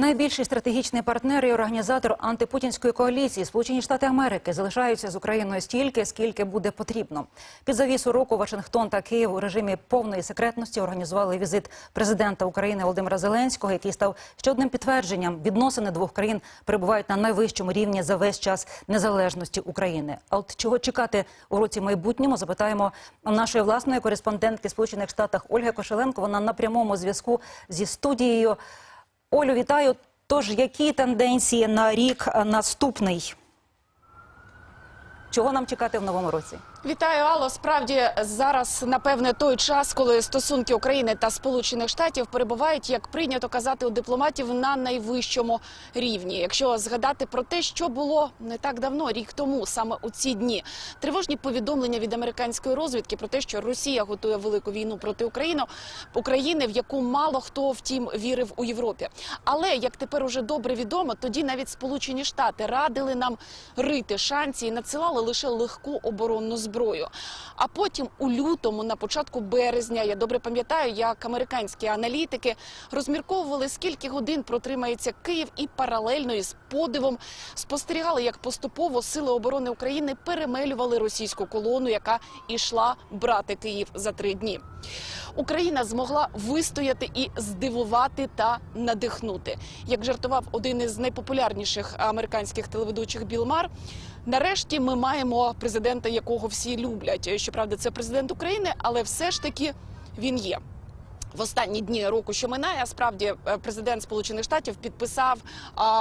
Найбільший стратегічний партнер і організатор антипутінської коаліції Сполучені Штати Америки залишаються з Україною стільки, скільки буде потрібно. Під завісу року Вашингтон та Київ у режимі повної секретності організували візит президента України Володимира Зеленського, який став ще одним підтвердженням. Відносини двох країн перебувають на найвищому рівні за весь час незалежності України. А от чого чекати у році майбутньому? Запитаємо нашої власної кореспондентки Сполучених Штатах Ольги Кошеленко. Вона на прямому зв'язку зі студією. Олю, вітаю. Тож, які тенденції на рік наступний? Чого нам чекати в новому році? Вітаю, Алло. Справді зараз напевне той час, коли стосунки України та Сполучених Штатів перебувають, як прийнято казати у дипломатів, на найвищому рівні. Якщо згадати про те, що було не так давно, рік тому, саме у ці дні, тривожні повідомлення від американської розвідки про те, що Росія готує велику війну проти України, України, в яку мало хто втім вірив у Європі. Але як тепер уже добре відомо, тоді навіть Сполучені Штати радили нам рити шанці і надсилали лише легку оборонну зброю. А потім у лютому, на початку березня, я добре пам'ятаю, як американські аналітики розмірковували, скільки годин протримається Київ, і паралельно із подивом спостерігали, як поступово сили оборони України перемелювали російську колону, яка ішла брати Київ за три дні. Україна змогла вистояти і здивувати та надихнути. Як жартував один із найпопулярніших американських телеведучих Білмар. Нарешті ми маємо президента, якого всі люблять. Щоправда, це президент України, але все ж таки він є. В останні дні року, що минає, справді е, президент Сполучених Штатів підписав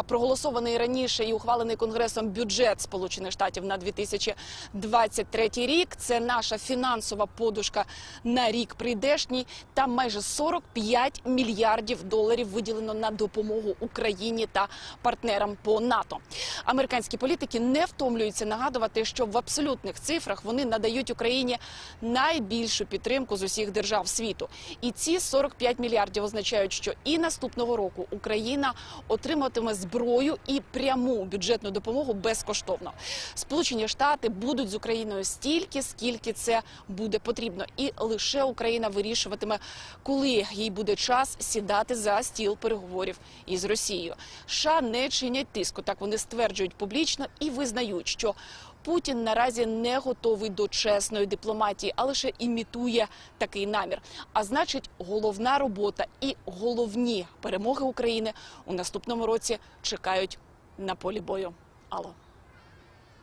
проголосований раніше і ухвалений конгресом бюджет Сполучених Штатів на 2023 рік. Це наша фінансова подушка на рік прийдешній. Там майже 45 мільярдів доларів виділено на допомогу Україні та партнерам по НАТО. Американські політики не втомлюються нагадувати, що в абсолютних цифрах вони надають Україні найбільшу підтримку з усіх держав світу. І ці 45 мільярдів означають, що і наступного року Україна отриматиме зброю і пряму бюджетну допомогу безкоштовно. Сполучені Штати будуть з Україною стільки, скільки це буде потрібно, і лише Україна вирішуватиме, коли їй буде час сідати за стіл переговорів із Росією. США не чинять тиску, так вони стверджують публічно і визнають, що Путін наразі не готовий до чесної дипломатії, а лише імітує такий намір. А значить, головна робота і головні перемоги України у наступному році чекають на полі бою. Алло.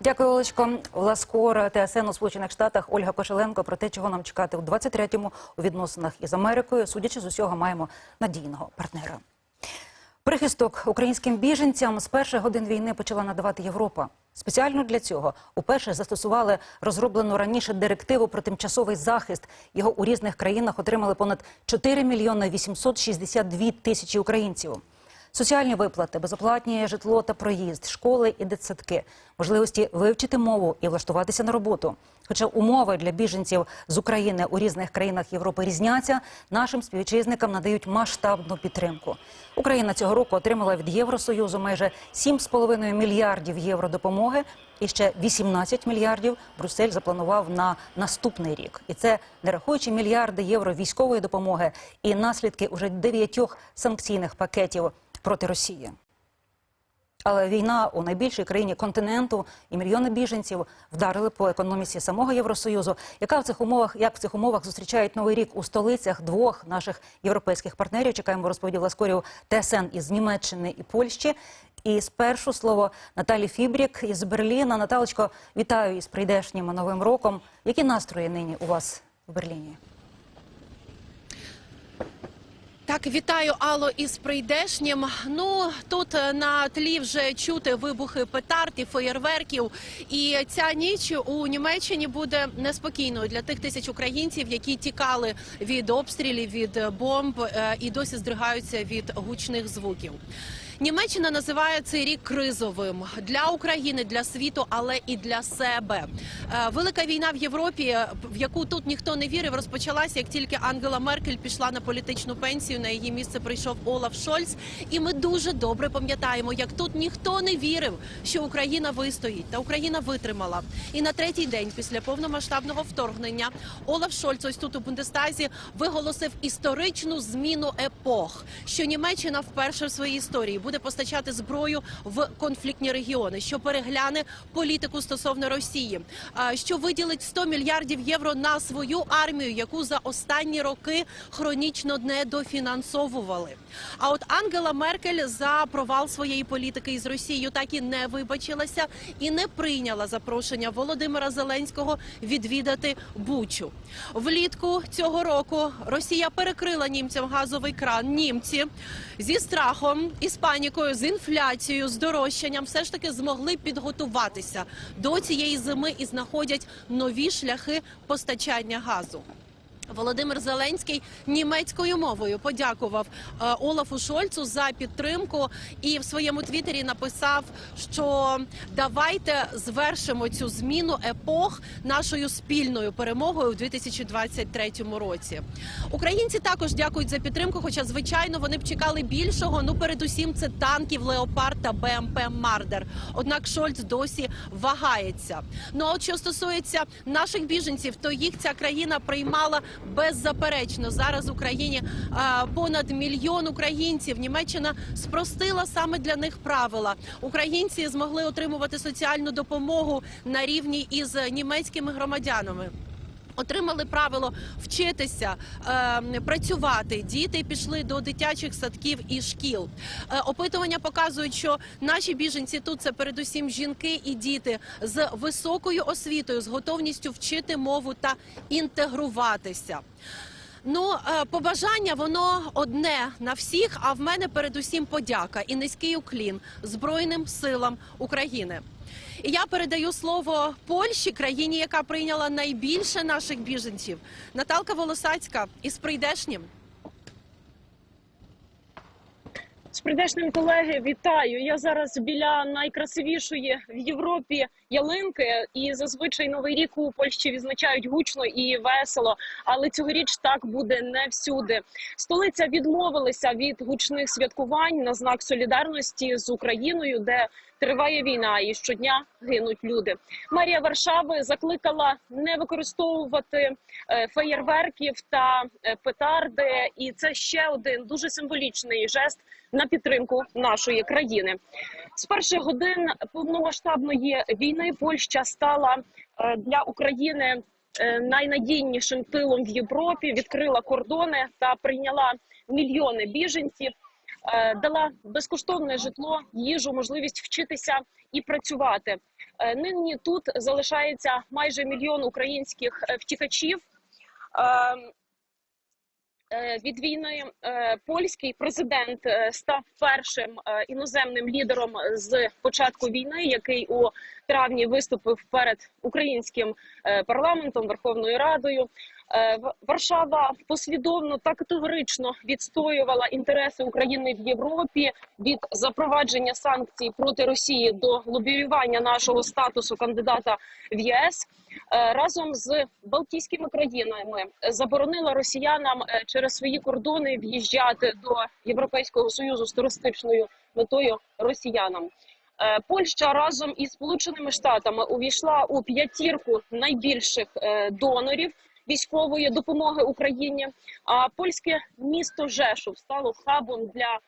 Дякую, Олечко. Ласкор ТСН у Сполучених Штатах Ольга Кошеленко про те, чого нам чекати у 23-му у відносинах із Америкою. Судячи з усього, маємо надійного партнера. Прихисток українським біженцям з перших годин війни почала надавати Європа. Спеціально для цього уперше застосували розроблену раніше директиву про тимчасовий захист. Його у різних країнах отримали понад 4 мільйони 862 тисячі українців. Соціальні виплати, безоплатні житло та проїзд, школи і дитсадки, можливості вивчити мову і влаштуватися на роботу. Хоча умови для біженців з України у різних країнах Європи різняться, нашим співвітчизникам надають масштабну підтримку. Україна цього року отримала від Євросоюзу майже 7,5 мільярдів євро допомоги, і ще 18 мільярдів Брюссель запланував на наступний рік. І це не рахуючи мільярди євро військової допомоги і наслідки уже дев'ятьох санкційних пакетів проти Росії. Але війна у найбільшій країні континенту і мільйони біженців вдарили по економіці самого Євросоюзу. Яка в цих умовах, як в цих умовах зустрічають новий рік у столицях двох наших європейських партнерів? Чекаємо розповіді Ласкорів ТСН із Німеччини і Польщі. І спершу слово Наталі Фібрік із Берліна. Наталочко, вітаю із прийдешнім новим роком. Які настрої нині у вас в Берліні? Так, вітаю Алло із прийдешнім. Ну тут е, на тлі вже чути вибухи петард і феєрверків. І ця ніч у Німеччині буде неспокійною для тих тисяч українців, які тікали від обстрілів, від бомб е, і досі здригаються від гучних звуків. Німеччина називає цей рік кризовим для України, для світу, але і для себе. Е, Велика війна в Європі, в яку тут ніхто не вірив, розпочалася як тільки Ангела Меркель пішла на політичну пенсію. На її місце прийшов Олаф Шольц. І ми дуже добре пам'ятаємо, як тут ніхто не вірив, що Україна вистоїть, та Україна витримала. І на третій день після повномасштабного вторгнення Олаф Шольц ось тут у Бундестазі виголосив історичну зміну епох, що Німеччина вперше в своїй історії буде постачати зброю в конфліктні регіони, що перегляне політику стосовно Росії, що виділить 100 мільярдів євро на свою армію, яку за останні роки хронічно недофінансовували. А от Ангела Меркель за провал своєї політики із Росією так і не вибачилася і не прийняла запрошення Володимира Зеленського відвідати Бучу. Влітку цього року Росія перекрила німцям газовий кран. Німці зі страхом, із панікою, з інфляцією, з дорожчанням все ж таки змогли підготуватися до цієї зими і знаходять нові шляхи постачання газу. Володимир Зеленський німецькою мовою подякував е, Олафу Шольцу за підтримку і в своєму твіттері написав, що давайте звершимо цю зміну епох нашою спільною перемогою у 2023 році. Українці також дякують за підтримку, хоча звичайно вони б чекали більшого. Ну, передусім, це танків Леопард та БМП Мардер. Однак Шольц досі вагається. Ну а от що стосується наших біженців, то їх ця країна приймала беззаперечно. Зараз в Україні понад мільйон українців. Німеччина спростила саме для них правила. Українці змогли отримувати соціальну допомогу на рівні із німецькими громадянами. Отримали правило вчитися, е, працювати. Діти пішли до дитячих садків і шкіл. Е, опитування показують, що наші біженці тут це передусім жінки і діти з високою освітою, з готовністю вчити мову та інтегруватися. Ну, е, побажання воно одне на всіх. А в мене передусім подяка і низький уклін Збройним силам України. І я передаю слово Польщі, країні, яка прийняла найбільше наших біженців. Наталка Волосацька із прийдешнім. З прийдешним колеги вітаю. Я зараз біля найкрасивішої в Європі ялинки, і зазвичай новий рік у Польщі відзначають гучно і весело. Але цьогоріч так буде не всюди. Столиця відмовилася від гучних святкувань на знак солідарності з Україною, де триває війна, і щодня гинуть люди. Мерія Варшави закликала не використовувати е, феєрверків та е, петарди, і це ще один дуже символічний жест на підтримку нашої країни. З перших годин повномасштабної війни Польща стала е, для України е, найнадійнішим тилом в Європі. Відкрила кордони та прийняла мільйони біженців. е, Дала безкоштовне житло, їжу, можливість вчитися і працювати. Нині тут залишається майже мільйон українських втікачів. Е, від війни е, польський президент е, став першим іноземним лідером з початку війни, який у травні виступив перед українським парламентом Верховною Радою. Е, Варшава послідовно та категорично відстоювала інтереси України в Європі від запровадження санкцій проти Росії до лобіювання нашого статусу кандидата в ЄС. Е, разом з Балтійськими країнами заборонила росіянам е, через свої кордони в'їжджати до Європейського союзу з туристичною метою росіянам. Польща разом із Сполученими Штатами увійшла у п'ятірку найбільших донорів військової допомоги Україні. А польське місто Жешов стало хабом для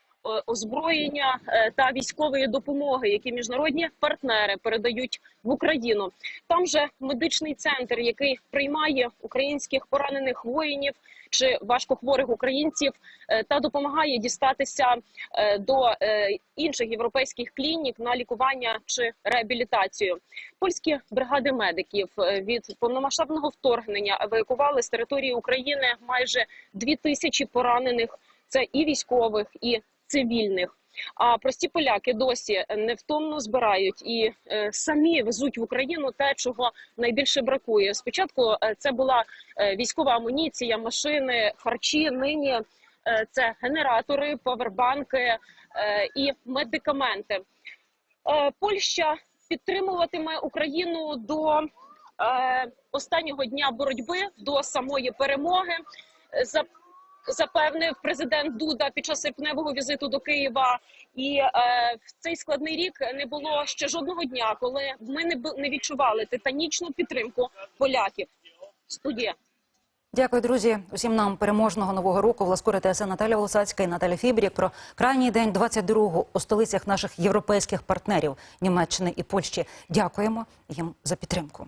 озброєння е, та військової допомоги, які міжнародні партнери передають в Україну. Там же медичний центр, який приймає українських поранених воїнів чи важкохворих українців, е, та допомагає дістатися е, до е, інших європейських клінік на лікування чи реабілітацію. Польські бригади медиків е, від повномасштабного вторгнення евакували з території України майже дві тисячі поранених. Це і військових, і цивільних. А прості поляки досі невтомно збирають і е, самі везуть в Україну те, чого найбільше бракує. Спочатку е, це була е, військова амуніція, машини, харчі. Нині це генератори, павербанки е, і медикаменти. Польща підтримуватиме Україну до останнього дня боротьби, до самої перемоги. За запевнив президент Дуда під час серпневого візиту до Києва. І е, в цей складний рік не було ще жодного дня, коли ми не не відчували титанічну підтримку поляків. Студія. Дякую, друзі. Усім нам переможного нового року. Власкори ТСН Наталя Волосацька і Наталя Фібрік про крайній день 22-го у столицях наших європейських партнерів Німеччини і Польщі. Дякуємо їм за підтримку.